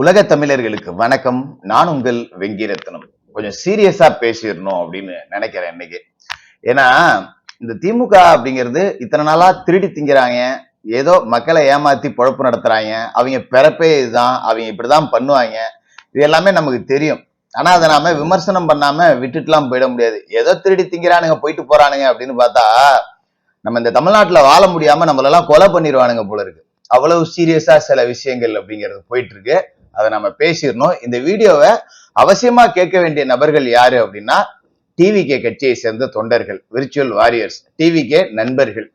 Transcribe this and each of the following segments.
உலக தமிழர்களுக்கு வணக்கம். நான் உங்கள் வெங்கிரத்னம். கொஞ்சம் சீரியஸா பேசிடணும் அப்படின்னு நினைக்கிறேன் இன்னைக்கு. ஏன்னா இந்த திமுக அப்படிங்கிறது இத்தனை நாளா திருடி திங்கிறாங்க. ஏதோ மக்களை ஏமாத்தி பொழப்பு நடத்துறாங்க. அவங்க பிறப்பே இதுதான். அவங்க இப்படிதான் பண்ணுவாங்க. இது எல்லாமே நமக்கு தெரியும். ஆனா அதை நாம விமர்சனம் பண்ணாம விட்டுட்டுலாம் போயிட முடியாது. ஏதோ திருடி திங்கிறானுங்க போயிட்டு போறானுங்க அப்படின்னு பார்த்தா நம்ம இந்த தமிழ்நாட்டுல வாழ முடியாம நம்மளெல்லாம் கொலை பண்ணிடுவானுங்க போல இருக்கு. அவ்வளவு சீரியஸா சில விஷயங்கள் அப்படிங்கிறது போயிட்டு இருக்கு. அதை நம்ம பேசிடணும். இந்த வீடியோவை அவசியமா கேட்க வேண்டிய நபர்கள் யாரு அப்படின்னா டிவி கே கட்சியை சேர்ந்த தொண்டர்கள் விர்ச்சுவல் வாரியர்ஸ் டிவி கே நண்பர்கள்.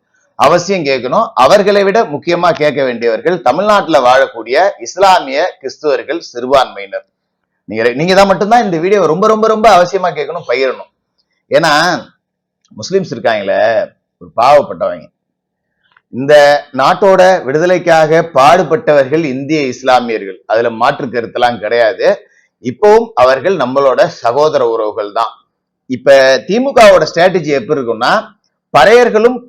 அவசியம் கேட்கணும். அவர்களை விட முக்கியமா கேட்க வேண்டியவர்கள் தமிழ்நாட்டுல வாழக்கூடிய இஸ்லாமிய கிறிஸ்துவர்கள் சிறுபான்மையினர். நீங்க நீங்க தான் மட்டும்தான் இந்த வீடியோ ரொம்ப ரொம்ப ரொம்ப அவசியமா கேட்கணும் பகிரணும். ஏன்னா முஸ்லிம்ஸ் இருக்காங்களே ஒரு பாவப்பட்டவங்க. இந்த நாட்டோட விடுதலைக்காக பாடுபட்டவர்கள் இந்திய இஸ்லாமியர்கள். அதுல மாற்று கருத்தெல்லாம் கிடையாது. இப்பவும் அவர்கள் நம்மளோட சகோதர உறவுகள் தான். இப்ப திமுகவோட ஸ்ட்ராட்டஜி எப்படி இருக்கும்னா பறையர்களும்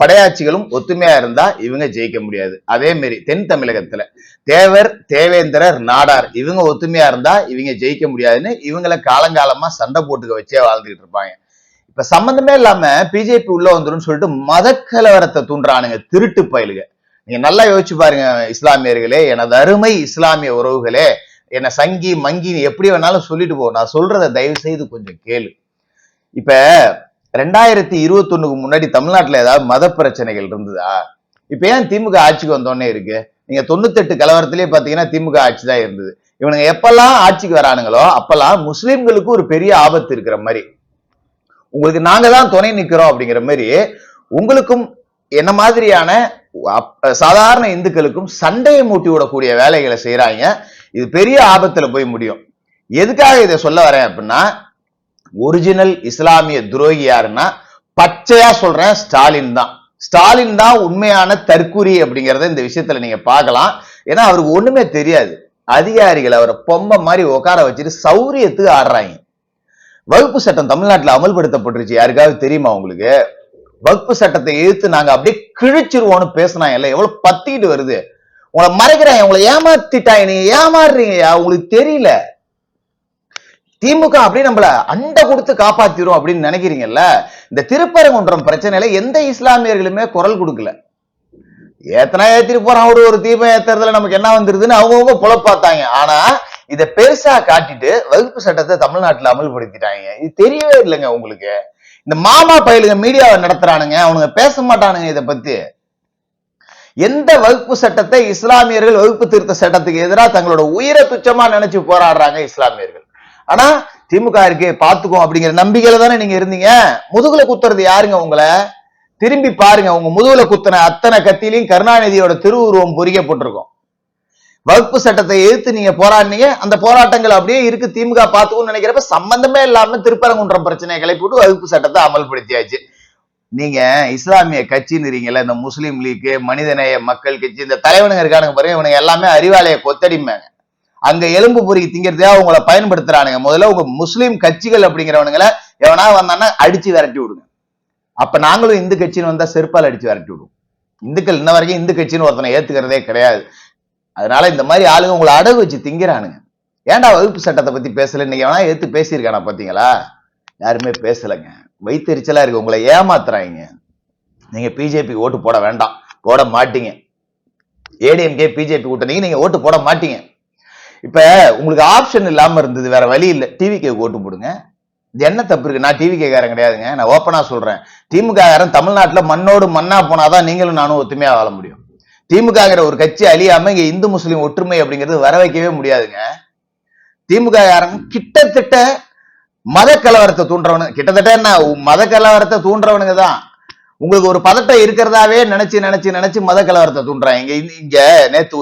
படையாட்சிகளும் ஒத்துமையா இருந்தா இவங்க ஜெயிக்க முடியாது. அதே மாதிரி தென் தமிழகத்துல தேவர் தேவேந்திரர் நாடார் இவங்க ஒத்துமையா இருந்தா இவங்க ஜெயிக்க முடியாதுன்னு இவங்களை காலங்காலமா சண்டை போட்டுக்க வச்சே வாழ்ந்துகிட்டு இருப்பாங்க. இப்ப சம்பந்தமே இல்லாம பிஜேபி உள்ள வந்துடும் சொல்லிட்டு மத கலவரத்தை தூண்டுறானுங்க திருட்டு பயிலுங்க. நீங்க நல்லா யோசிச்சு பாருங்க இஸ்லாமியர்களே எனது அருமை இஸ்லாமிய உறவுகளே என்ன சங்கி மங்கி எப்படி வேணாலும் சொல்லிட்டு போ. நான் சொல்றத தயவு செய்து கொஞ்சம் கேளு. இப்ப ரெண்டாயிரத்தி இருபத்தொன்னுக்கு முன்னாடி தமிழ்நாட்டுல ஏதாவது மத பிரச்சனைகள் இருந்ததா? இப்ப ஏன் திமுக ஆட்சிக்கு வந்தோடனே இருக்கு? நீங்க தொண்ணூத்தெட்டு கலவரத்திலே பாத்தீங்கன்னா திமுக ஆட்சி தான் இருந்தது. இவனுங்க எப்பெல்லாம் ஆட்சிக்கு வரானுங்களோ அப்பெல்லாம் முஸ்லிம்களுக்கு ஒரு பெரிய ஆபத்து இருக்கிற மாதிரி. உங்களுக்கு நாங்க தான் துணை நிக்கிறோம் அப்படிங்கிற மாதிரி உங்களுக்கும் என்ன மாதிரியான சாதாரண இந்துக்களுக்கும் சண்டையை மூட்டி விடக்கூடிய வேலைகளை செய்யறாங்க இது பெரிய ஆபத்துல போய் முடியும். எதுக்காக இதை சொல்ல வரேன் அப்படின்னா ஒரிஜினல் இஸ்லாமிய துரோகி யாருன்னா பச்சையா சொல்றேன் ஸ்டாலின் தான். ஸ்டாலின் தான் உண்மையான தற்குறி அப்படிங்கிறத இந்த விஷயத்துல நீங்க பார்க்கலாம். ஏன்னா அவருக்கு ஒண்ணுமே தெரியாது. அதிகாரிகள் அவரை பொம்மை மாதிரி உட்கார வச்சுட்டு சௌரியத்துக்கு ஆடுறாங்க. வகுப்பு சட்டம் தமிழ்நாட்டுல அமல்படுத்தப்பட்டுருச்சு. யாருக்காவது தெரியுமா உங்களுக்கு? வகுப்பு சட்டத்தை எதிர்த்து நாங்க அப்படியே கிழிச்சிருவோம்னு பேசினாங்க இல்லை எவ்வளவு பத்திட்டு வருது. உங்களை மறைக்கிறாங்க உங்களை ஏமாத்திட்டாங்க நீங்க ஏமாறுறீங்கயா உங்களுக்கு தெரியல. திமுக அப்படியே நம்மள அண்டை கொடுத்து காப்பாத்திரும் அப்படின்னு நினைக்கிறீங்கல்ல இந்த திருப்பரங்குன்றம் பிரச்சனையில எந்த இஸ்லாமியர்களுமே குரல் கொடுக்கல. ஏத்தனா ஏத்திட்டு போறான் ஒரு ஒரு தீபம் ஏத்துறதுல நமக்கு என்ன வந்துருதுன்னு அவங்கவுங்க புலப்பாத்தாங்க. ஆனா இத பெருசா காட்டிட்டு வகுப்பு சட்டத்தை தமிழ்நாட்டுல அமல்படுத்திட்டாங்க. இது தெரியவே இல்லைங்க உங்களுக்கு. இந்த மாமா பயலுங்க மீடியாவை நடத்துறானுங்க அவனுங்க பேச மாட்டானுங்க இத பத்தி. எந்த வகுப்பு சட்டத்தை இஸ்லாமியர்கள் வகுப்பு திருத்த சட்டத்துக்கு எதிராக தங்களோட உயிரை துச்சமா நினைச்சு போராடுறாங்க இஸ்லாமியர்கள். ஆனா திமுக இருக்கே பாத்துக்கோ அப்படிங்கிற நம்பிக்கையில தானே நீங்க இருந்தீங்க? முதுகுல குத்துறது யாருங்க உங்களை? திரும்பி பாருங்க உங்க முதுகுல குத்துன அத்தனை கத்திலையும் கருணாநிதியோட திருவுருவம் பொறிக்கப்பட்டிருக்கும். வகுப்பு சட்டத்தை எதிர்த்து நீங்க போராடினீங்க. அந்த போராட்டங்கள் அப்படியே இருக்கு. திமுக பாத்துக்கும்னு நினைக்கிறப்ப சம்பந்தமே இல்லாம திருப்பரங்குன்றம் பிரச்சனையை கிளப்பி வகுப்பு சட்டத்தை அமல்படுத்தியாச்சு. நீங்க இஸ்லாமிய கட்சின்னு இந்த முஸ்லீம் லீக் மனிதநேய மக்கள் கட்சி இந்த தலைவனுங்க இருக்கானுங்க பாருங்க இவனுங்க எல்லாமே அறிவாலய கொத்தடிமாங்க அங்க எலும்பு பொறுக்கி திங்கிறதே உங்களை பயன்படுத்துறானுங்க. முதல்ல உங்க முஸ்லீம் கட்சிகள் அப்படிங்கிறவனுங்களை எவனா வந்தானா அடிச்சு விரட்டி விடுங்க. அப்ப நாங்களும் இந்து கட்சின்னு வந்தா செருப்பால் அடிச்சு விரட்டி விடுவோம். இந்துக்கள் இன்ன வரைக்கும் இந்து கட்சின்னு ஒருத்தனை ஏத்துக்கிறதே கிடையாது. அதனால இந்த மாதிரி ஆளுங்க உங்களை அடகு வச்சு திங்கிறானுங்க. ஏன்டா வகுப்பு சட்டத்தை பத்தி பேசல இன்னைக்கு வேணா எடுத்து பேசியிருக்கானா பாத்தீங்களா? யாருமே பேசலைங்க. வைத்தறிச்சலா இருக்கு. உங்களை ஏமாத்துறாங்க. நீங்க பிஜேபி ஓட்டு போட வேண்டாம். போட மாட்டீங்க. ஏடிஎம்கே பிஜேபி கூட்டணிக்கு நீங்க ஓட்டு போட மாட்டீங்க. இப்ப உங்களுக்கு ஆப்ஷன் இல்லாம இருந்தது வேற வழி இல்ல. டிவிக்கு ஓட்டு போடுங்க. இது என்ன தப்பு இருக்கு? நான் டிவி கேக்காரன் கிடையாதுங்க. நான் ஓப்பனா சொல்றேன். திமுக காரன் தமிழ்நாட்டுல மண்ணோடு மண்ணா போனாதான் நீங்களும் நானும் ஒத்துமையா வாழ முடியும். திமுகங்கிற ஒரு கட்சி அழியாம இங்க இந்து முஸ்லீம் ஒற்றுமை அப்படிங்கிறது வர வைக்கவே முடியாதுங்க. திமுக காரன் கிட்டத்தட்ட மத கலவரத்தை தூண்டுறவனு கிட்டத்தட்ட என்ன மத கலவரத்தை தூண்டுறவனுங்க தான். உங்களுக்கு ஒரு பதட்டம் இருக்கிறதாவே நினைச்சு நினைச்சு நினைச்சு மத கலவரத்தை தூண்டுறாங்க. இங்க இங்க நேத்து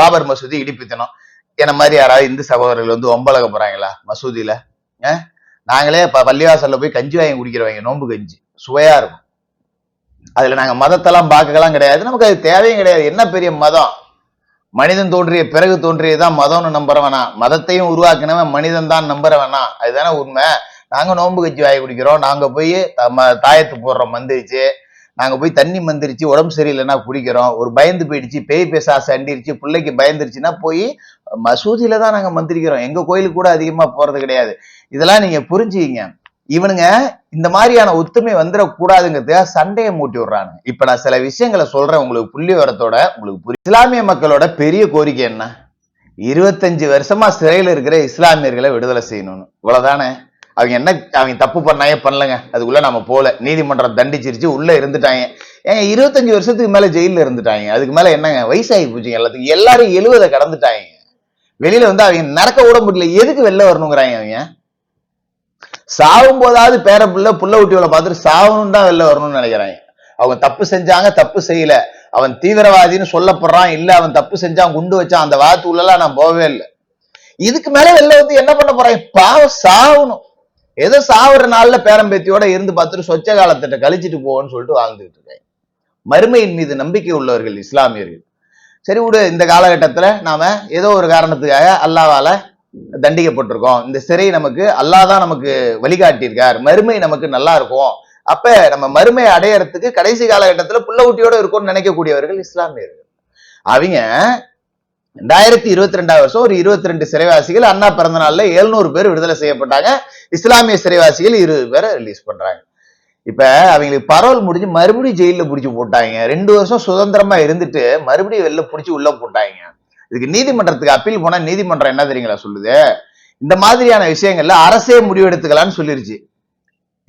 பாபர் மசூதி இடிப்பித்தனம். என்ன மாதிரி யாராவது இந்து சகோதரர்கள் வந்து ஒம்பலக போறாங்களா மசூதியில? நாங்களே பள்ளிவாசல்ல போய் கஞ்சி வாங்கி குடிக்கிறவங்க நோன்பு கஞ்சி. சுவையா இருக்கும். அதுல நாங்க மதத்தெல்லாம் பார்க்கலாம் கிடையாது. நமக்கு அது தேவையும் கிடையாது. என்ன பெரிய மதம்? மனிதன் தோன்றிய பிறகு தோன்றியதுதான் மதம்னு நம்புற வேணாம் மதத்தையும் உருவாக்கினவன் மனிதன் தான் நம்புற வேணாம் அதுதானே உண்மை. நாங்க நோன்பு கட்சி வாய் குடிக்கிறோம். நாங்க போய் தாயத்து போடுறோம் மந்திரிச்சு நாங்க போய் தண்ணி மந்திரிச்சு உடம்பு சரியில்லைன்னா குடிக்கிறோம். ஒரு பயந்து போயிடுச்சு பேய் பேசாசை அண்டிருச்சு பிள்ளைக்கு பயந்துருச்சுன்னா போய் மசூதியில தான் நாங்க மந்திரிக்கிறோம். எங்க கோயிலுக்கு கூட அதிகமா போறது கிடையாது. இதெல்லாம் நீங்க புரிஞ்சுக்கிங்க. இவனுங்க இந்த மாதிரியான ஒத்துமை வந்துடக்கூடாதுங்கிறதுக்காக சண்டையை மூட்டி விடுறாங்க இப்ப நான் சில விஷயங்களை சொல்றேன் உங்களுக்கு புள்ளி வரத்தோட உங்களுக்கு புரிய இஸ்லாமிய மக்களோட பெரிய கோரிக்கை என்ன? இருபத்தஞ்சு வருஷமா சிறையில் இருக்கிற இஸ்லாமியர்களை விடுதலை செய்யணும்னு. இவ்வளவுதானே? அவங்க என்ன அவங்க தப்பு பண்ணாயே பண்ணலங்க? அதுக்குள்ள நம்ம போல நீதிமன்றம் தண்டிச்சிருச்சு உள்ள இருந்துட்டாங்க. ஏங்க இருபத்தஞ்சு வருஷத்துக்கு மேல ஜெயில இருந்துட்டாங்க. அதுக்கு மேல என்னங்க? வயசாகி போச்சுங்க எல்லாத்துக்கும் எல்லாரும் எழுவதை கடந்துட்டாங்க. வெளியில வந்து அவங்க நடக்க விட முடியல. எதுக்கு வெளில வரணுங்கிறாங்க அவங்க? சாகும் போதாவது பேர புள்ள புள்ள குட்டியோட பார்த்துட்டு சாகணும் தான் வெளில வரணும்னு நினைக்கிறாங்க அவங்க தப்பு செஞ்சாங்க தப்பு செய்யல. அவன் தீவிரவாதின்னு சொல்லப்படுறான் இல்ல அவன் தப்பு செஞ்சான் குண்டு வச்சான் அந்த வாத்து உள்ளலாம் நான் போகவே இல்லை. இதுக்கு மேல வெளில வந்து என்ன பண்ண போறாங்க பாவம் சாகணும். ஏதோ சாவுற நாள்ல பேரம்பேத்தியோட இருந்து பார்த்துட்டு சொச்ச காலத்திட்ட கழிச்சிட்டு போவோம்னு சொல்லிட்டு வாழ்ந்துட்டு இருக்காங்க மறுமையின் மீது நம்பிக்கை உள்ளவர்கள் இஸ்லாமியர்கள். சரி விடு இந்த காலகட்டத்துல நாம ஏதோ ஒரு காரணத்துக்காக அல்லாவால தண்டிக்கப்பட்டிருக்கோம். இந்த சிறை நமக்கு அல்லாதான் நமக்கு வழிகாட்டியிருக்கார். மறுமை நமக்கு நல்லா இருக்கும். அப்ப நம்ம மறுமை அடையறதுக்கு கடைசி காலகட்டத்துல புள்ள ஊட்டியோட இருக்கும்னு நினைக்கக்கூடியவர்கள் இஸ்லாமியர்கள். அவங்க ரெண்டாயிரத்தி இருபத்தி ரெண்டாவது வருஷம் ஒரு இருபத்தி ரெண்டு சிறைவாசிகள் அண்ணா பிறந்த நாள்ல எழுநூறு பேர் விடுதலை செய்யப்பட்டாங்க. இஸ்லாமிய சிறைவாசிகள் இருபது பேரை ரிலீஸ் பண்றாங்க. இப்ப அவங்களுக்கு பரவல் முடிஞ்சு மறுபடியும் ஜெயில புடிச்சு போட்டாங்க. ரெண்டு வருஷம் சுதந்திரமா இருந்துட்டு மறுபடியும் வெளில புடிச்சு உள்ள போட்டாங்க. இதுக்கு நீதிமன்றத்துக்கு அப்பீல் போனா நீதிமன்றம் என்ன தெரியுங்களா சொல்லுது? இந்த மாதிரியான விஷயங்கள்ல அரசே முடிவு எடுத்துக்கலாம்னு சொல்லிருச்சு.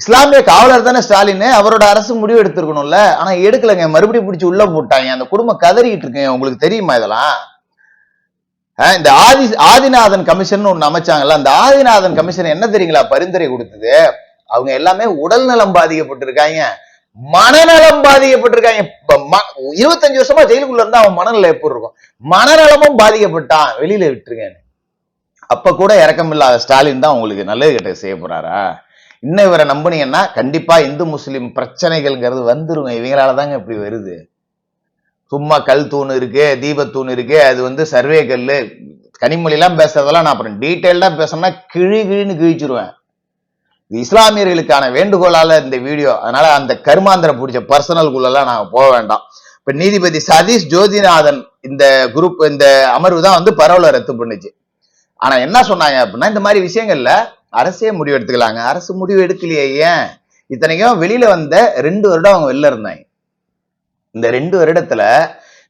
இஸ்லாமிய காவலர் தானே ஸ்டாலின் அவரோட அரசு முடிவு எடுத்திருக்கணும்ல. ஆனா எடுக்கலைங்க. மறுபடியும் பிடிச்சி உள்ள போட்டாங்க. அந்த குடும்பம் கதறிக்கிட்டு இருக்குங்க உங்களுக்கு தெரியுமா இதெல்லாம்? இந்த ஆதி ஆதிநாதன் கமிஷன் ஒன்னு அமைச்சாங்கல்ல. அந்த ஆதிநாதன் கமிஷன் என்ன தெரியுங்களா பரிந்துரை கொடுத்தது? அவங்க எல்லாமே உடல் நலம் பாதிக்கப்பட்டிருக்காங்க. மனநலம் பாதிக்கப்பட்டிருக்காங்க. ம- இருபத்தஞ்சு வருஷமா ஜெயிலுக்குள்ள இருந்தா அவன் மனநிலை எப்படி இருக்கும்? மனநலமும் பாதிக்கப்பட்டான். வெளியில விட்டுருங்கன்னு அப்ப கூட இறக்கம் இல்லாத ஸ்டாலின் தான் உங்களுக்கு நல்லது கிட்ட செய்ய போறாரா? இன்னும் இவரை நம்புனீங்கன்னா கண்டிப்பா இந்து முஸ்லிம் பிரச்சனைகள்ங்கிறது வந்துருங்க இவங்களால தாங்க இப்படி வருது. சும்மா கல் தூண் இருக்கு தீபத்தூண் இருக்கு அது வந்து சர்வே கல் கனிமொழிலாம் பேசுறதெல்லாம் நான் அப்புறம் டீட்டெயில்டா பேசணும்னா கிழி கிழின்னு கிழிச்சிருவேன். இது இஸ்லாமியர்களுக்கான வேண்டுகோளால இந்த வீடியோ. அதனால அந்த கருமாந்திரம் பிடிச்ச பர்சனல்குள்ளெல்லாம் நாங்கள் போக வேண்டாம். இப்ப நீதிபதி சதீஷ் ஜோதிநாதன் இந்த குரூப் இந்த அமர்வு தான் வந்து பரவலை ரத்து பண்ணுச்சு. ஆனா என்ன சொன்னாங்க அப்படின்னா இந்த மாதிரி விஷயங்கள்ல அரசே முடிவு எடுத்துக்கலாங்க. அரசு முடிவு எடுக்கலையே ஏன்? இத்தனைக்கும் வெளியில வந்த ரெண்டு வருடம் அவங்க வெளில இருந்தாங்க. இந்த ரெண்டு வருடத்துல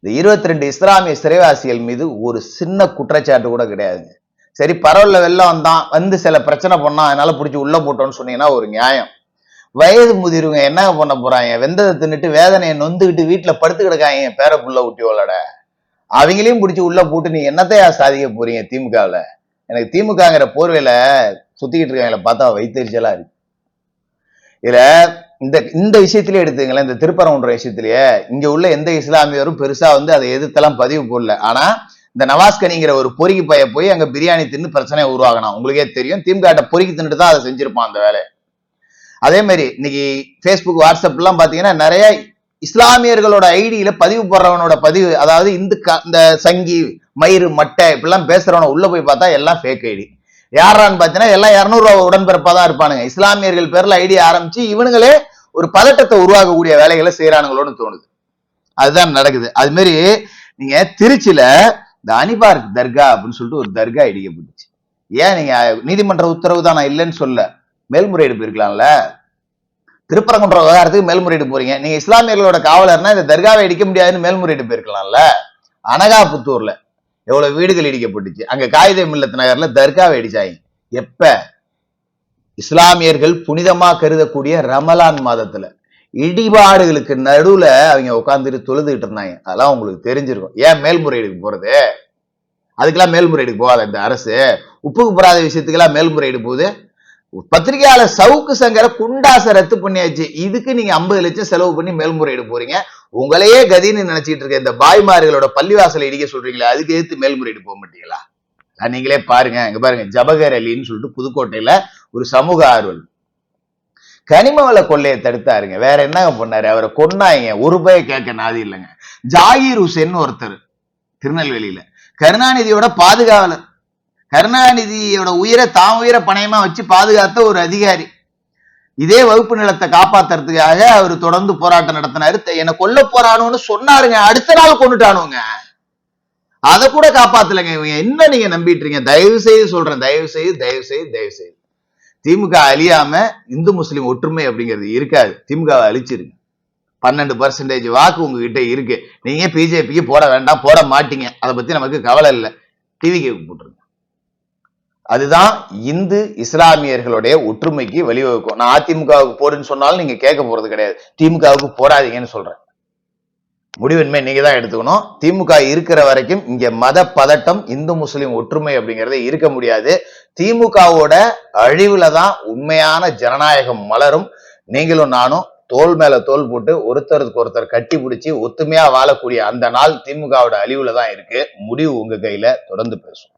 இந்த இருபத்தி ரெண்டு இஸ்லாமிய சிறைவாசிகள் மீது ஒரு சின்ன குற்றச்சாட்டு கூட கிடையாதுங்க. சரி பரவல்ல வெளில வந்தான் வந்து சில பிரச்சனை பண்ணா அதனால பிடிச்சி உள்ள போட்டோம்னு சொன்னீங்கன்னா ஒரு நியாயம். வயது முதிர்வுங்க என்ன பண்ண போறாங்க? வெந்ததை தின்னுட்டு வேதனையை நொந்துக்கிட்டு வீட்டுல படுத்து கிடக்காங்க பேர புள்ள குட்டியோட அவங்களையும் பிடிச்சி உள்ள போட்டு நீங்க என்னத்தையா சாதிக்க போறீங்க திமுகவுல? எனக்கு திமுகங்கிற போர்வையில சுத்திக்கிட்டு இருக்காங்கள பார்த்தா வைத்தறிச்சலா இருக்கு. இதுல இந்த இந்த விஷயத்திலே எடுத்துங்களேன் இந்த திருப்பரங்குன்ற விஷயத்திலேயே இங்க உள்ள எந்த இஸ்லாமியரும் பெருசா வந்து அதை எதிர்த்தெல்லாம் பதிவு போடல. ஆனா இந்த நவாஸ்கனிங்கிற ஒரு பொறுக்கி பைய போய் அங்க பிரியாணி தின்னு பிரச்சனையை உருவாகணும் உங்களுக்கே தெரியும். திமுக பொறுக்கி தின்னுட்டு தான் அதை செஞ்சிருப்பான் அந்த வேலையை. அதே மாதிரி இன்னைக்கு ஃபேஸ்புக் வாட்ஸ்அப் எல்லாம் பாத்தீங்கன்னா நிறைய இஸ்லாமியர்களோட ஐடியில பதிவு போடுறவனோட பதிவு அதாவது இந்து க- இந்த சங்கி மயிறு மட்டை இப்படிலாம் பேசுறவன உள்ள போய் பார்த்தா எல்லாம் ஃபேக் ஐடி யாரான்னு பாத்தீங்கன்னா எல்லாம் இரநூறுவா உடன்பிறப்பா தான் இருப்பானுங்க. இஸ்லாமியர்கள் பேர்ல ஐடி ஆரம்பிச்சு இவனுங்களே ஒரு பதட்டத்தை உருவாக்கக்கூடிய வேலைகளை செய்யறானுங்களோன்னு தோணுது. அதுதான் நடக்குது. அது மாதிரி நீங்க திருச்சியில இந்த அனிபார்க் தர்கா அப்படின்னு சொல்லிட்டு ஒரு தர்கா இடிக்கப்பட்டுச்சு ஏன் நீங்க நீதிமன்ற உத்தரவு தான் நான் இல்லைன்னு சொல்ல மேல்முறையீடு போயிருக்கலாம்ல? திருப்பரங்குன்ற விவகாரத்துக்கு மேல்முறையீடு போறீங்க. நீங்க இஸ்லாமியர்களோட காவலர்னா இந்த தர்காவை இடிக்க முடியாதுன்னு மேல்முறையீடு போயிருக்கலாம்ல? அனகாபுத்தூர்ல எவ்வளவு வீடுகள் இடிக்கப்பட்டுச்சு. அங்க காகித மில்லத் நகர்ல தர்காவை இடிச்சாங்க. எப்ப? இஸ்லாமியர்கள் புனிதமா கருதக்கூடிய ரமலான் மாதத்துல. இடிபாடுகளுக்கு நடுவுல அவங்க உட்காந்துட்டு தொழுதுகிட்டு இருந்தாங்க. அதெல்லாம் உங்களுக்கு தெரிஞ்சிருக்கும். ஏன் மேல்முறையீடுக்கு போறது? அதுக்கெல்லாம் மேல்முறையீடுக்கு போகாத இந்த அரசு. உப்புக்கு போறாத விஷயத்துக்கெல்லாம் மேல்முறையீடு போகுது. பத்திரிகையாளர் சவுக்கு சங்கரை குண்டாசை ரத்து பண்ணியாச்சு. இதுக்கு நீங்க ஐம்பது லட்சம் செலவு பண்ணி மேல்முறையீடு போறீங்க. உங்களையே கதின்னு நினைச்சிட்டு இருக்க இந்த பாய்மார்களோட பள்ளிவாசலை இடிக்க சொல்றீங்களா அதுக்கு எதிர்த்து மேல்முறையீடு போக மாட்டீங்களா? நீங்களே பாருங்க. இங்க பாருங்க. ஜபகர் அலின்னு சொல்லிட்டு புதுக்கோட்டையில ஒரு சமூக ஆர்வல் கனிம வள கொள்ளையை தடுத்தாருங்க. வேற என்னங்க பண்ணாரு? அவரை கொன்னாங்க ஒரு ரூபாய் கேட்க நாதி இல்லைங்க. ஜாகிர் ஹுசேன் ஒருத்தர் திருநெல்வேலியில. கருணாநிதியோட பாதுகாவலர். கருணாநிதியோட உயிரை தான் உயிரை பணயமா வச்சு பாதுகாத்த ஒரு அதிகாரி. இதே வகுப்பு நிலத்தை காப்பாத்துறதுக்காக அவர் தொடர்ந்து போராட்டம் நடத்தினாரு. என்னை கொல்ல போறானுன்னு சொன்னாருங்க. அடுத்த நாள் கொண்டுட்டானுங்க. அதை கூட காப்பாத்தலைங்க இவங்க. என்ன நீங்க நம்பிட்டு இருக்கீங்க? தயவு செய்து சொல்றேன். தயவு செய்து தயவு செய்து தயவு செய்து திமுக அழியாம இந்து முஸ்லிம் ஒற்றுமை அப்படிங்கிறது இருக்காது. திமுகவை அழிச்சிருங்க. பன்னெண்டு பர்சன்டேஜ் வாக்கு உங்ககிட்ட இருக்கு. நீங்க பிஜேபிக்கு போட வேண்டாம் போட மாட்டீங்க. அதை பத்தி நமக்கு கவலை இல்லை. டிவிக்கு போட்டுருங்க. அதுதான் இந்து இஸ்லாமியர்களுடைய ஒற்றுமைக்கு வழிவகுக்கும். நான் அதிமுகவுக்கு போடுன்னு சொன்னாலும் நீங்க கேட்க போறது கிடையாது. திமுகவுக்கு போடாதீங்கன்னு சொல்றேன். முடிவின்மை நீங்க தான் எடுத்துக்கணும். திமுக இருக்கிற வரைக்கும் இங்க மத பதட்டம் இந்து முஸ்லிம் ஒற்றுமை அப்படிங்கறத இருக்க முடியாது. திமுகவோட அழிவுல தான் உண்மையான ஜனநாயகம் மலரும். நீங்களும் நானும் தோல் மேல தோல் போட்டு ஒருத்தருக்கு ஒருத்தர் கட்டி பிடிச்சி ஒத்துமையா வாழக்கூடிய அந்த நாள் திமுகவோட அழிவுல தான் இருக்கு. முடிவு உங்க கையில தொடர்ந்து பேசும்